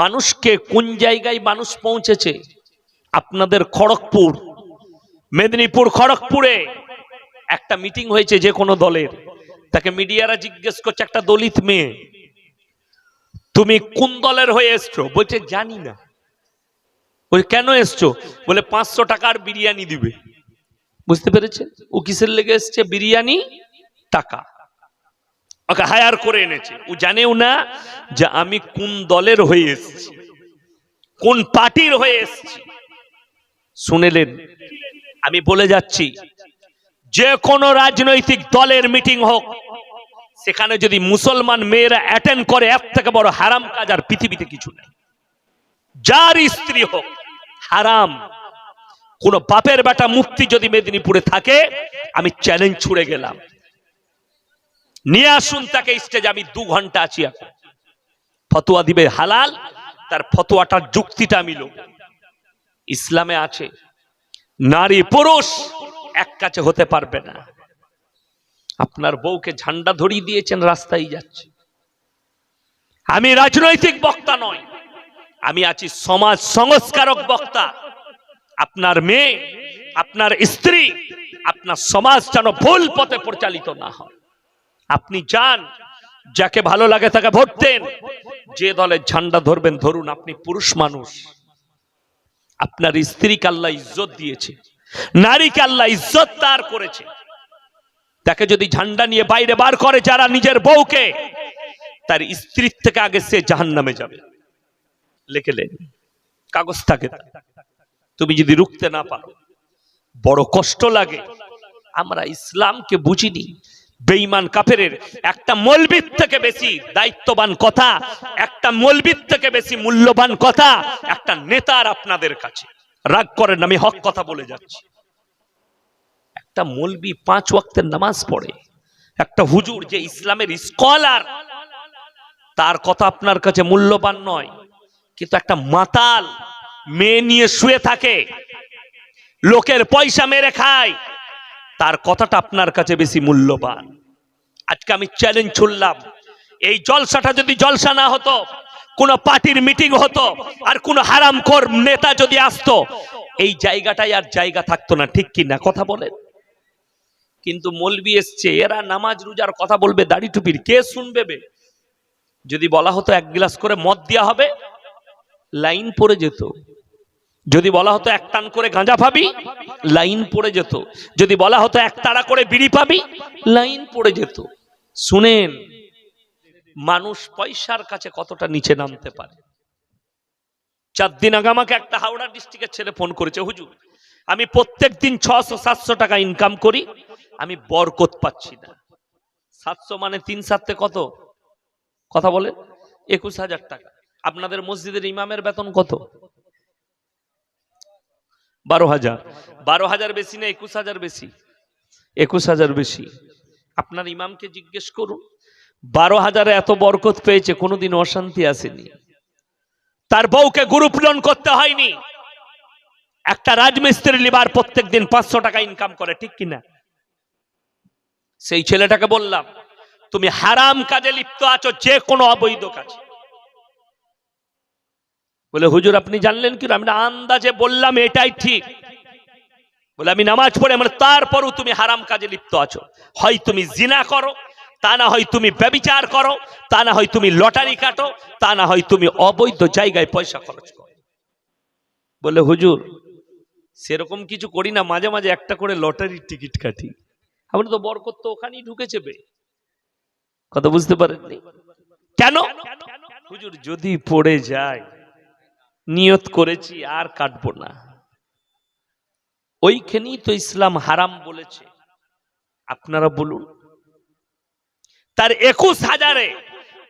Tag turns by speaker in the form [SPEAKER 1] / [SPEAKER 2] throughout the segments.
[SPEAKER 1] মানুষকে কোন জায়গায় মানুষ পৌঁছেছে? আপনাদের খড়গপুর, মেদিনীপুর খড়গপুরে। একটা মিটিং হয়েছে যে কোনো দলের। তাকে মিডিয়ারা জিজ্ঞেস করছে, একটা দলিত মেয়ে, তুমি কোন দলের হয়ে এসছো? বলছে, জানি না। বলে কেন এসছো? বলে, পাঁচশো টাকার বিরিয়ানি দিবে। বুঝতে পেরেছে? ও কিসের লেগে এসছে? বিরিয়ানি, টাকা। ওকে হায়ার করে এনেছে। ও জানেও না যে আমি কোন দলের হয়ে এসেছি। কোন পার্টির হয়ে এসেছি। শুনেলেন? আমি বলে যাচ্ছি, যে কোনো রাজনৈতিক দলের মিটিং হোক, সেখানে যদি মুসলমান মেয়েরা অ্যাটেন্ড করে এর থেকে বড় হারাম কাজ আর পৃথিবীতে কিছু নেই। যার স্ত্রী হোক, হারাম। কোন বাপের বেটা মুক্তি যদি মেদিনীপুরে থাকে, আমি চ্যালেঞ্জ ছুড়ে গেলাম। নিয়ে আসুন তাকে স্টেজ আমি দু ঘণ্টা আছি এখন। ফতোয়া দিবে হালাল, তার ফতোয়াটার যুক্তিটা মিল ইসলামে আছে, নারী পুরুষ এক কাছে হতে পারবে না। আপনার বউকে ঝান্ডা ধরিয়ে দিয়েছেন, রাস্তায় যাচ্ছে। আমি রাজনৈতিক বক্তা নয় আমি আছি সমাজ সংস্কারক বক্তা। আপনার মেয়ে, আপনার স্ত্রী, আপনার সমাজ যেন ভুল পথে পরিচালিত না হয়। আপনি যান, যাকে ভালো লাগে তাকে ভোট দেন। যে দলের ঝান্ডা ধরবেন, ধরুন আপনি পুরুষ মানুষ। আপনার স্ত্রীকে আল্লাহ ইজ্জত দিয়েছে, নারীকে আল্লাহ ইজ্জত তার করেছে। তাকে যদি ঝান্ডা নিয়ে বাইরে বার করে যারা নিজের বউকে, তার স্ত্রীর থেকে আগে সে জাহান নামে যাবে। লিখে লেন কাগজ থাকে তুমি যদি রুখতে না পারো, বড় কষ্ট লাগে। আমরা ইসলামকে বুঝিনি বেঈমান কাফেরের একটা মলবিদ থেকে বেশি দায়িত্ববান কথা, একটা মলবিদ থেকে বেশি মূল্যবান কথা একটা নেতার আপনাদের কাছে। রাগ করেন আমি হক কথা বলে যাচ্ছি। একটা মলবি পাঁচ ওয়াক্তের নামাজ পড়ে, একটা হুজুর যে ইসলামের স্কলার, তার কথা আপনার কাছে মূল্যবান নয়, কিন্তু একটা মাতাল মেয়ে নিয়ে শুয়ে থাকে, লোকের পয়সা মেরে খায় তার কথাটা আপনার কাছে বেশি মূল্যবান। আজকে আমি চ্যালেঞ্জ ছুড়লাম। এই জলসাটা যদি জলসা না হতো, কোন পার্টির মিটিং হতো, আর কোন হারামখোর নেতা যদি আসতো, এই জায়গাটাই আর জায়গা থাকতো না, ঠিক কি না কথা বলেন। কিন্তু মলবি এসছে, এরা নামাজ রোজার কথা বলবে, দাড়ি টুপির, কে শুনবে বে? যদি বলা হতো এক গ্লাস করে মদ দেওয়া হবে, লাইন পড়ে যেত। যদি বলা হতো এক টান করে গাঁজা পাবি, লাইন পড়ে যেত। যদি বলা হতো এক তাড়া করে বিড়ি পাবি, লাইন পড়ে যেত। শুনেন, মানুষ পয়সার কাছে কতটা নিচে নামতে পারে। চার দিন আগে আমাকে একটা হাওড়া ডিস্ট্রিক্টের ছেলে ফোন করেছে, হুজুর, আমি প্রত্যেক দিন ছশো, সাতশো টাকা ইনকাম করি, আমি বরকত পাচ্ছি না। সাতশো মানে তিন সাতে কত? কথা বলে একুশ হাজার টাকা। আপনাদের মসজিদের ইমামের বেতন কত? বারো হাজার। বারো হাজার বেশি না একুশ হাজার বেশি? একুশ হাজার বেশি। আপনার ইমামকে জিজ্ঞেস করুন, বারো হাজারে এত বরকত পেয়েছে, কোনোদিন অশান্তি আসেনি। তার বউকে গ্রুপ লোন করতে হয়নি। একটা রাজমিস্ত্রি লিবার প্রত্যেক দিন পাঁচশো টাকা ইনকাম করে, ঠিক কিনা? সেই ছেলেটাকে বললাম, তুমি হারাম কাজে লিপ্ত আছো, যে কোনো অবৈধ কাজে। বলে, হুজুর, আপনি জানলেন কি আমি আন্দাজে বললাম এটাই ঠিক। বলে, আমি নামাজ পড়ে মানে তারপরও তুমি হারাম কাজে লিপ্ত আছো। হয় তুমি জিনা করো, তা না হয় তুমি ব্যবিচার করো, তা না হয় তুমি লটারি কাটো, তা না হয় তুমি অবৈধ জায়গায় পয়সা খরচ করো। বলে, হুজুর, সেরকম কিছু করি না, মাঝে মাঝে একটা করে লটারির টিকিট কাটি। আমরা তো বরকত তো ওখানেই ঢুকেছে বে। কথা বুঝতে পারেননি? কেন? হুজুর, যদি পড়ে যায় নিয়ত করেছি, আর কাটবো না। ওইখানেই তো ইসলাম হারাম বলেছে। আপনারা বলুন। তার একুশ হাজারে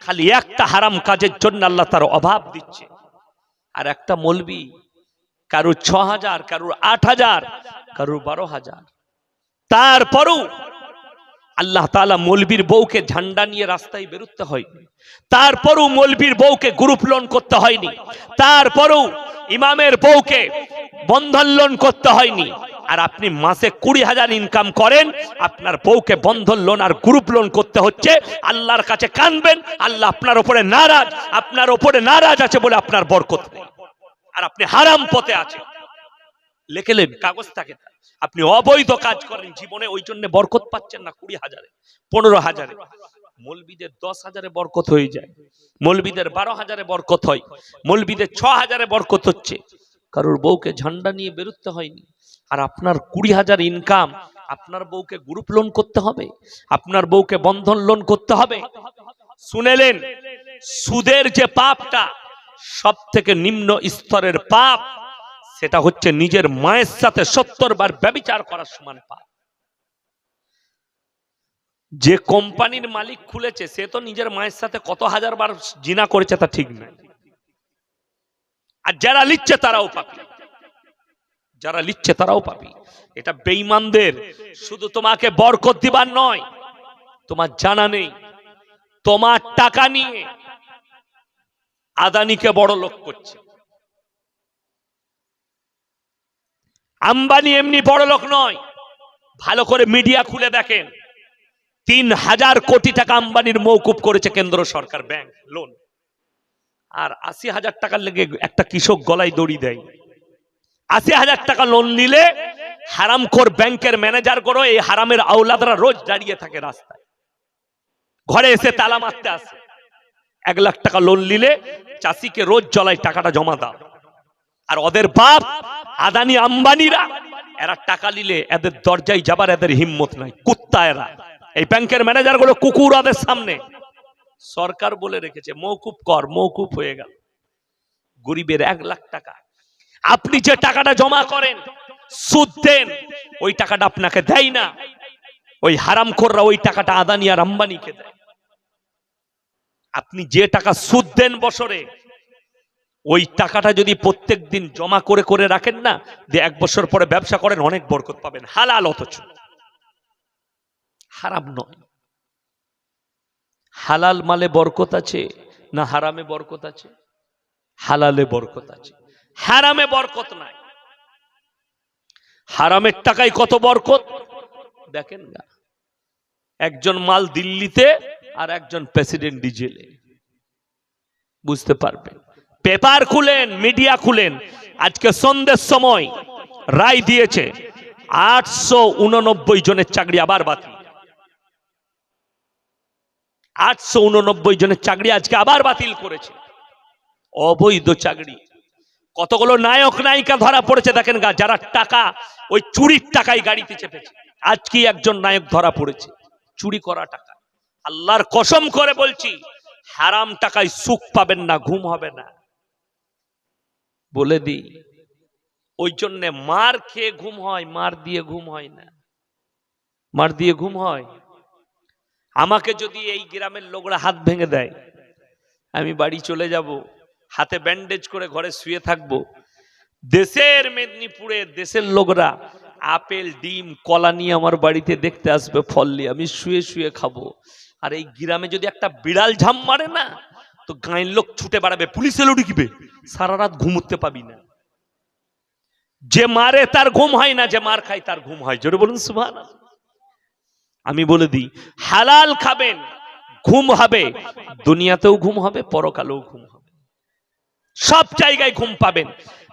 [SPEAKER 1] খালি একটা হারাম কাজের জন্য আল্লাহ তার অভাব দিচ্ছে। আর একটা মলবি, কারুর ছ হাজার, কারুর আট হাজার, কারুর বারো হাজার। তারপরও আল্লাহ তালা মলবির বউকে ঝান্ডা নিয়ে রাস্তায় বেরোতে হয়নি তারপরও মলবির বউকে গ্রুপ লোন করতে হয়নি। তারপরও ইমামের বউকে বন্ধন লোন করতে হয়নি। আর আপনি মাসে কুড়ি হাজার ইনকাম করেন, আপনার বউকে বন্ধন লোন আর গ্রুপ লোন করতে হচ্ছে। আল্লাহর কাছে কানবেন, আল্লাহ আপনার ওপরে নারাজ, আপনার ওপরে নারাজ আছে বলে আপনার বরকত আর আপনি হারাম পথে আছেন। লেখেলেন কাগজ থাকে। আপনি অবৈধ কাজ করেন জীবনে, ওই জন্য বরকত পাচ্ছেন না কুড়ি হাজারে, পনেরো হাজারে। মলবিদের দশ হাজারে বরকত হয়ে যায়। মলবিদের বারো হাজারে বরকত হয়। মলবিদের ছ হাজারে বরকত হচ্ছে। কারোর বউকে ঝান্ডা নিয়ে বেরোতে হয়নি। আর আপনার কুড়ি হাজার ইনকাম আপনার বউকে গ্রুপ লোন করতে হবে। আপনার বউকে বন্ধন লোন করতে হবে। শুনেলেন সুদের যে পাপটা সব থেকে নিম্ন স্তরের পাপ সেটা হচ্ছে নিজের মায়ের সাথে সত্তর বার ব্যবিচার করার সমান পাপ। যে কোম্পানির মালিক খুলেছে, সে তো নিজের মায়ের সাথে কত হাজার বার জিনা করেছে তা ঠিক নাই আর যারা লিখছে তারাও পাপি। যারা লিখছে তারাও পাপি। এটা বেঈমানদের শুধু তোমাকে বরকত দিবার নয়, তোমার জানা নেই। তোমার টাকা নিয়ে আদানিকে বড় লোক করছে। আম্বানি এমনি বড় লোক নয়। ভালো করে মিডিয়া খুলে দেখেন। তিন হাজার কোটি টাকা আম্বানির মৌকুব করেছে কেন্দ্র সরকার, ব্যাংক, লোন। আর আশি হাজার টাকার লেগে একটা কৃষক গলায় দড়ি দেয়। আশি হাজার টাকা লোন নিলে হারামখোর ব্যাংকের ম্যানেজার করো এই হারামের আওলাদরা রোজ দাঁড়িয়ে থাকে রাস্তায়। ঘরে এসে তালা মারতে আসে। এক লাখ টাকা লোন নিলে চাষিকে রোজ জলায় টাকাটা জমা দাও। আর ওদের বাপ আদানি আম্বানিরা, এরা টাকা নিলে এদের দরজায় যাবার এদের হিম্মত নাই, কুত্তা এরা। এই ব্যাংকের ম্যানেজারগুলো কুকুর ওদের সামনে। সরকার বলে রেখেছে মৌকুব কর মৌকুব হয়ে গেল। গরিবের এক লাখ টাকা। আপনি যে টাকাটা জমা করেন, সুদ দেন, ওই টাকাটা আপনাকে দেয় না। ওই হারাম ওই টাকাটা আদানি আর আম্বানিকে দেয়। আপনি যে টাকা সুদ দেন বছরে ওই টাকাটা যদি প্রত্যেক দিন জমা করে করে রাখেন না যে এক বছর পরে ব্যবসা করেন, অনেক বরকত পাবেন। হালাল অথচ। হারাম নয়। হালাল মালে বরকত আছে না হারামে বরকত আছে? হালালে বরকত আছে। হারামে বরকত নাই। হারামের টাকায় কত বরকত? দেখেন না। একজন মাল দিল্লিতে আর একজন প্রেসিডেন্ট ডিজেলে বুঝতে পারবেন। পেপার খুলেন, মিডিয়া খুলেন। আজকে সন্ধ্যের সময় রায় দিয়েছে, আটশো উননব্বই জনের চাকরি আবার বাতিল। আটশো উননব্বই জনের চাকরি আজকে আবার বাতিল করেছে। অবৈধ চাকরি। কতগুলো নায়ক, নায়িকা ধরা পড়েছে দেখেন গা, যারা টাকা, ওই চুরির টাকায় গাড়িতে চেপেছে। আজকে একজন নায়ক ধরা পড়েছে? চুরি করা টাকা। আল্লাহর কসম করে বলছি, হারাম টাকায় সুখ পাবেন না, ঘুম হবে না। বলে দিই, ওই জন্য মার খেয়ে ঘুম হয়, মার দিয়ে ঘুম হয় না। মার দিয়ে ঘুম হয়? আমাকে যদি এই গ্রামের লোকরা হাত ভেঙে দেয়, আমি বাড়ি চলে যাব, হাতে ব্যান্ডেজ করে ঘরে শুয়ে থাকব। দেশের মেদিনীপুরে, দেশের লোকরা আপেল, ডিম, কলা নিয়ে আমার বাড়িতে দেখতে আসবে, ফল নিয়ে। আমি শুয়ে শুয়ে খাব। আর এই গ্রামে যদি একটা বিড়াল ঝাম মারে না তো গাঁয়ের লোক ছুটে বাড়াবে, পুলিশ এলো ঢুকবে সারা রাত ঘুমুতে পাবি না। যে মারে তার ঘুম হয় না, যে মার খায় তার ঘুম হয়। জোরে বলুন সুভান আমি বলে দিই, হালাল খাবেন, ঘুম হবে। দুনিয়াতেও ঘুম হবে, পরকালেও ঘুম হবে। সব জায়গায় ঘুম পাবেন।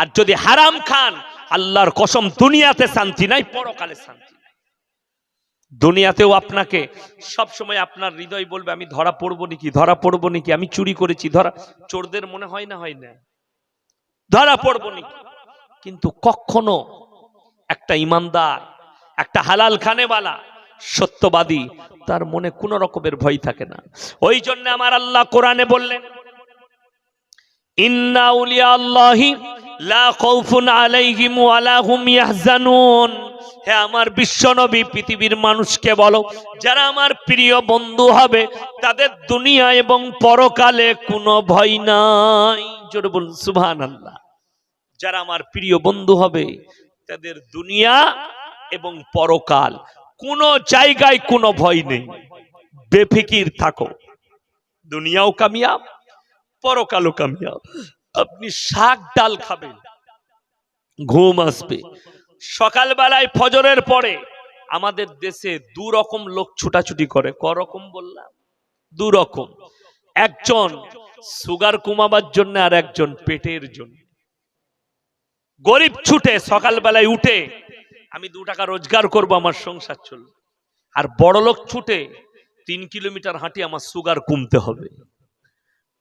[SPEAKER 1] আর যদি হারাম খান, আল্লাহর কসম, দুনিয়াতে শান্তি নাই, পরকালে শান্তি দুনিয়াতেও আপনাকে সব সময় আপনার হৃদয় বলবে, আমি ধরা পড়ব নাকি? ধরা পড়ব নাকি? আমি চুরি করেছি, ধরা চোরদের মনে হয় না হয় না। ধরা পড়ব নাকি? কিন্তু কখনো একটা ইমানদার, একটা হালাল খানেওয়ালা, সত্যবাদী, তার মনে কোনো রকমের ভয় থাকে না। ওই জন্য আমার আল্লাহ কোরআনে বললেন, ইন্না উলিয়া আল্লাহি লা খাউফুন আলাইহিম ওয়ালা হুম ইয়াহজানুন। হে আমার বিশ্বনবী পৃথিবীর মানুষকে বলো, যারা আমার প্রিয় বন্ধু হবে, তাদের দুনিয়া এবং পরকালে কোনো ভয় নাই। জোরে বলুন, সুবহানাল্লাহ। যারা আমার প্রিয় বন্ধু হবে, তাদের দুনিয়া এবং পরকাল, কোনো জায়গায় কোনো ভয় নেই। বেফিকির থাকো। দুনিয়াও কামিয়াব, পরকালও কামিয়াব। আপনি শাক, ডাল খাবেন, ঘুম আসবে। সকালবেলায় ফজরের পরে আমাদের দেশে দু রকম লোক ছুটাছুটি করে। ক রকম বললাম? দু রকম একজন সুগার কমাবার জন্য আর একজন পেটের জন্য। গরিব ছুটে সকালবেলায় উঠে আমি দু টাকা রোজগার করব, আমার সংসার চলবে। আর বড় লোক ছুটে তিন কিলোমিটার হাঁটি আমার সুগার কমতে হবে।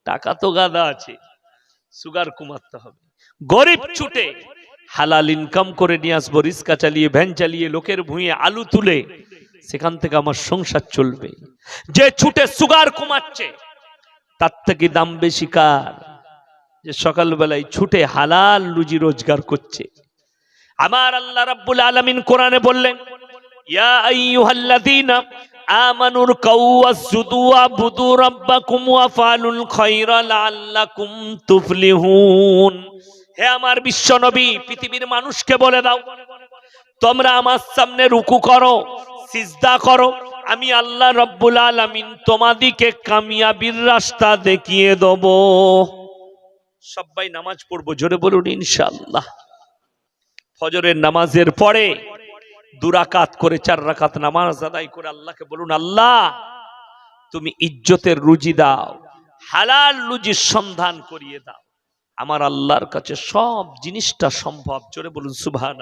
[SPEAKER 1] টাকা তো গাদা আছে, সুগার কমাতে হবে। গরিব ছুটে হালাল ইনকাম করে নিয়ে আসব রিক্সা চালিয়ে, ভ্যান চালিয়ে, লোকের ভুঁয়ে আলু তুলে, সেখান থেকে আমার সংসার চলবে। যে ছুটে সুগার কমাচ্ছে, তার থেকে দাম বেশি কার? যে সকালবেলায় ছুটে হালাল রুজি রোজগার করছে। আমার আল্লাহ রাব্বুল আলামিন কোরআনে বললেন, ইয়া আইয়ুহাল্লাযীনা আমানুর কাওয়াসজুদু ওয়াবুদু রাব্বাকুম ওয়াফালুল খায়রা লাআল্লাকুম তুফলিহুন। হে আমার বিশ্ব নবী পৃথিবীর মানুষকে বলে দাও। তোমরা আমার সামনে রুকু করো, সিজদা করো। আমি আল্লাহ রব্বুল আলামিন তোমাদিকে কামিয়াবির রাস্তা দেখিয়ে দেব। সবাই নামাজ পড়ব, জোরে বলুন ইনশাআল্লাহ। ফজরের নামাজের পরে দুরাকাত করে, চার রাকাত নামাজ আদায় করে আল্লাহকে বলুন, আল্লাহ, তুমি ইজ্জতের রুজি দাও, হালাল রুজির সন্ধান করিয়ে দাও। আমার আল্লাহর কাছে সব জিনিসটা সম্ভব। জোরে বলুন সুবহান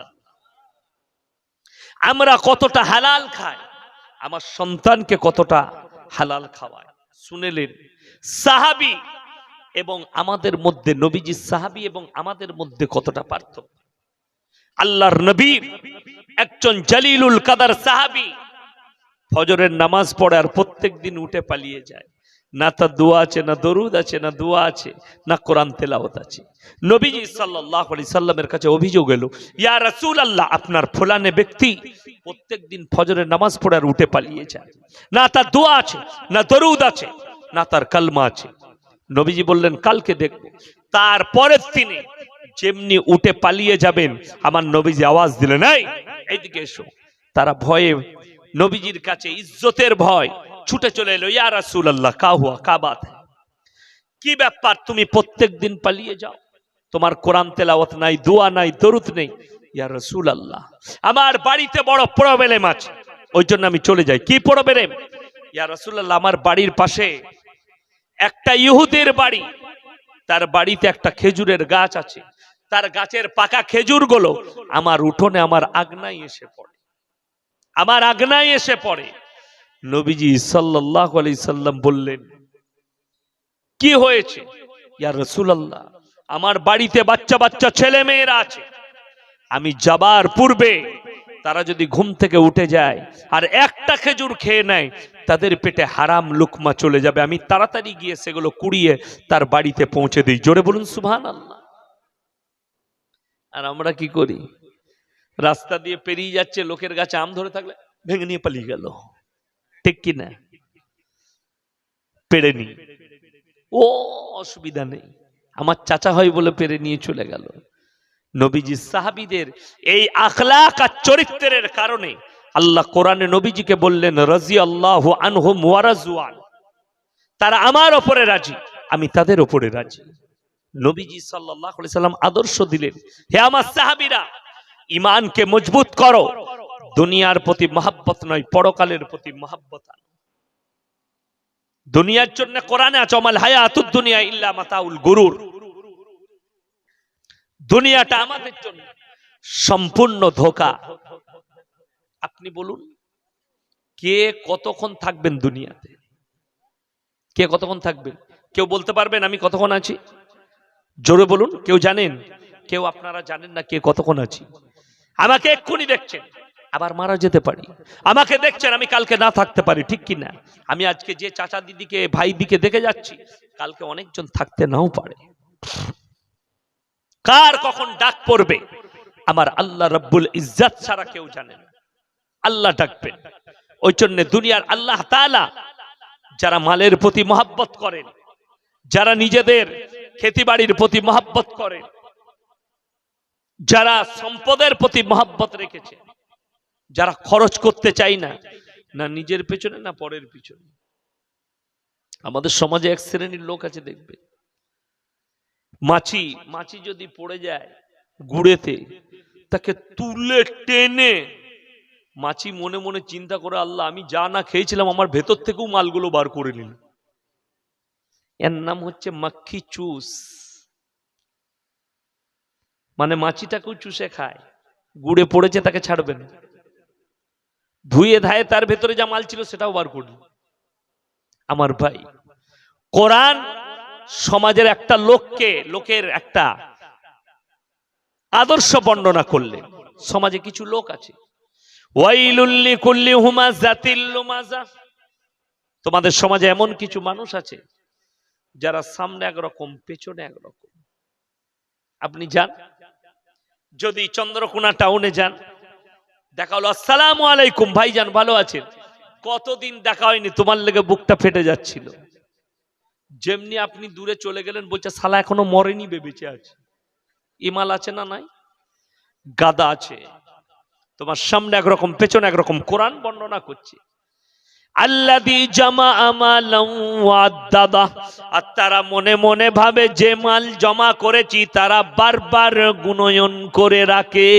[SPEAKER 1] আমরা কতটা হালাল খাই, আমার সন্তানকে কতটা হালাল খাওয়ায়। শুনেলেন, সাহাবি এবং আমাদের মধ্যে, নবীজি সাহাবি এবং আমাদের মধ্যে কতটা পার্থক্য? আল্লাহর নবী একজন জালিলুল কাদার সাহাবি, ফজরের নামাজ পড়ে আর প্রত্যেক দিন উঠে পালিয়ে যায়। না তার দোয়া আছে, না দরুদ আছে, না দোয়া আছে, না কোরআন তেলাওয়াত আছে। নবীজি সাল্লাল্লাহু আলাইহি সাল্লামের কাছে অভিযোগ এলো, ইয়া রাসুল আল্লাহ আপনার ফলানে ব্যক্তি প্রত্যেক দিন ফজরের নামাজ পড়ার উঠে পালিয়ে যায়। না তার দোয়া আছে, না দরুদ আছে, না তার কালমা আছে। নবীজি বললেন, কালকে দেখব। তারপরের দিনে যেমনি উঠে পালিয়ে যাবেন, আমার নবীজি আওয়াজ দিলেন, এই, এইদিকে এসো। তারা ভয়ে নবীজির কাছে ইজ্জতের ভয় ছুটে চলে এলো, ইয়া রাসূলুল্লাহ, কা হুয়া, কা বাত কি ব্যাপার, তুমি প্রত্যেক দিন পালিয়ে যাও? তোমার কোরআন তেলাওয়াত নাই, দোয়া নাই, দরুদ নেই? ইয়া রসুল রাসূলুল্লাহ, আমার বাড়িতে বড় প্রবলেম আছে, ওই জন্য আমি চলে যাই। কি প্রবলেম ইয়া রসুল রাসূলুল্লাহ, আমার বাড়ির পাশে একটা ইহুদের বাড়ি, তার বাড়িতে একটা খেজুরের গাছ আছে, তার গাছের পাকা খেজুরগুলো আমার উঠোনে আমার আগনায় এসে পড়ে, আমার আগনায় এসে পড়ে। নবীজি সাল্লাল্লাহু আলাইহি সাল্লাম বললেন, কি হয়েছে? ইয়া রাসূলুল্লাহ, আমার বাড়িতে বাচ্চা বাচ্চা ছেলে মেয়েরা আছে। আমি যাবার পূর্বে তারা যদি ঘুম থেকে উঠে যায় আর একটা খেজুর খেয়ে নেয়, তাদের পেটে হারাম লুকমা চলে যাবে। আমি তাড়াতাড়ি গিয়ে সেগুলো কুড়িয়ে তার বাড়িতে পৌঁছে দিই। জোরে বলুন সুভান আল্লাহ আর আমরা কি করি? রাস্তা দিয়ে পেরিয়ে যাচ্ছে, লোকের গাছে আম ধরে থাকলে ভেঙে নিয়ে পালিয়ে গেল। ঠিক কি না পেড়ে নি। ও অসুবিধা নেই। আমার চাচা হয় বলে পেরে নিয়ে চলে গেল। নবীজি সাহাবিদের এই আখলাক আর চরিত্রের কারণে আল্লাহ কোরআনে নবীজিকে বললেন রাজি আল্লাহ আনহুম ওয়ারাজুয়ান তারা আমার ওপরে রাজি, আমি তাদের ওপরে রাজি। নবীজি আলাইহি সাল্লাম আদর্শ দিলেন, হে আমার সাহাবীরা, ঈমানকে মজবুত করো। দুনিয়ার প্রতি মহাব্বত নয়, পরকালের প্রতি মহাব্বত দুনিয়ার জন্য কোরআনে আছে অমাল হায়াতুদ দুনিয়া ইল্লা মাতাউল গুরুর। দুনিয়াটা আমাদের জন্য সম্পূর্ণ ধোকা। আপনি বলুন, কে কতক্ষণ থাকবেন দুনিয়াতে? কে কতক্ষণ থাকবেন? কেউ বলতে পারবেন আমি কতক্ষণ আছি? জোরে বলুন, কেউ জানেন? কেউ আপনারা জানেন না কে কতক্ষণ আছি? আমাকে এক্ষুনি দেখছেন। আবার মারা যেতে পারি। আমাকে দেখছেন, আমি কালকে না থাকতে পারি, ঠিক কি না? আমি আজকে যে চাচা দিদিকে, ভাই দিকে দেখে যাচ্ছি, কালকে অনেকজন থাকতে নাও পারে। কার কখন ডাক পড়বে, আমার আল্লাহ রব্বুল ইজ্জাত ছাড়া কেউ জানে না। আল্লাহ ডাকবেন। ওই জন্য দুনিয়ার আল্লাহ তাআলা যারা মালের প্রতি মহাব্বত করেন, যারা নিজেদের খেতিবাড়ির প্রতি মহাব্বত করেন, যারা সম্পদের প্রতি মহাব্বত রেখেছে যারা খরচ করতে চাই না না নিজের পেছনে, না পরের পিছনে। আমাদের সমাজে এক শ্রেণির লোক আছে, দেখবে। মাছি মাছি যদি পড়ে যায় গুড়েতে, তাকে তুলে টেনে, মাছি মনে মনে চিন্তা করে, আল্লাহ, আমি যা না খেয়েছিলাম, আমার ভেতর থেকেও মালগুলো বার করে নিন এর নাম হচ্ছে মাক্ষি চুস। মানে মাছিটাকেও চুষে খায়। গুড়ে পড়েছে, তাকে ছাড়বে না। ধুয়ে ধায়ে তার ভেতরে যা মাল ছিল সেটাও বার করল। আমার ভাই, কোরআন সমাজের একটা লোককে, লোকের একটা আদর্শ বর্ণনা করলেন সমাজে কিছু লোক আছে। তোমাদের সমাজে এমন কিছু মানুষ আছে যারা সামনে একরকম, পেছনে একরকম। আপনি যান। যদি চন্দ্রকোনা টাউনে যান দেখা হলো, আসসালামু আলাইকুম, ভাইজান ভালো আছেন? কতদিন দেখা হয়নি, তোমার লেগে বুকটা ফেটে যাচ্ছিল। যেমনি আপনি দূরে চলে গেলেন, বলছে সালা এখনও মরেনি বে, বেঁচে আছে। ইমাল আছে না নাই? গাদা আছে। তোমার সামনে একরকম, পেছনে একরকম কোরআন বর্ণনা করছে। আর তারা মনে মনে ভাবে, যে মাল জমা করেছি, তারা বারবার গুণয়ন করে রাখে।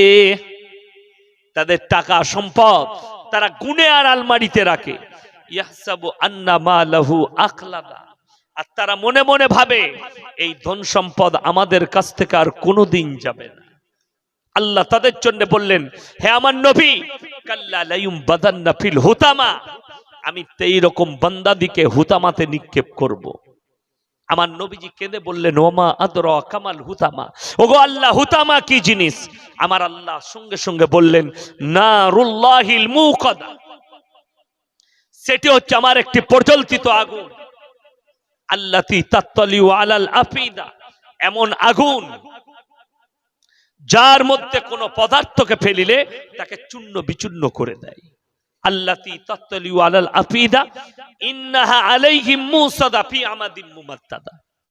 [SPEAKER 1] তাদের টাকা সম্পদ তারা গুনে আর আলমারিতে রাখে। ইয়াহসাবু আন্না আখলাদা। আর তারা মনে মনে ভাবে, এই ধন সম্পদ আমাদের কাছ থেকে আর কোনোদিন যাবে না। আল্লাহ তাদের জন্য বললেন, হে আমার নবী, কাল্লা লাইম বাদান্না হুতামা। আমি এই রকম বান্দাদিকে হুতামাতে নিক্ষেপ করব। আমার নবীজি কেঁদে বললেন ওমা আদর কামাল হুতামা। ওগো আল্লাহ, হুতামা কি জিনিস? আমার আল্লাহ সঙ্গে সঙ্গে বললেন না রুল্লাহিল মুকদা। সেটি হচ্ছে আমার একটি প্রজ্বলিত আগুন। আল্লাতি তাত্তলিউ আলাল আফিদা। এমন আগুন যার মধ্যে কোনো পদার্থকে ফেলিলে তাকে চূর্ণ বিচূর্ণ করে দেয়। আল্লাতি তাত্তলিউ আলাল আফিদা ইন্নাহা আলাইহিম মুসাদা ফি আমাদিন মুমাত্তাদা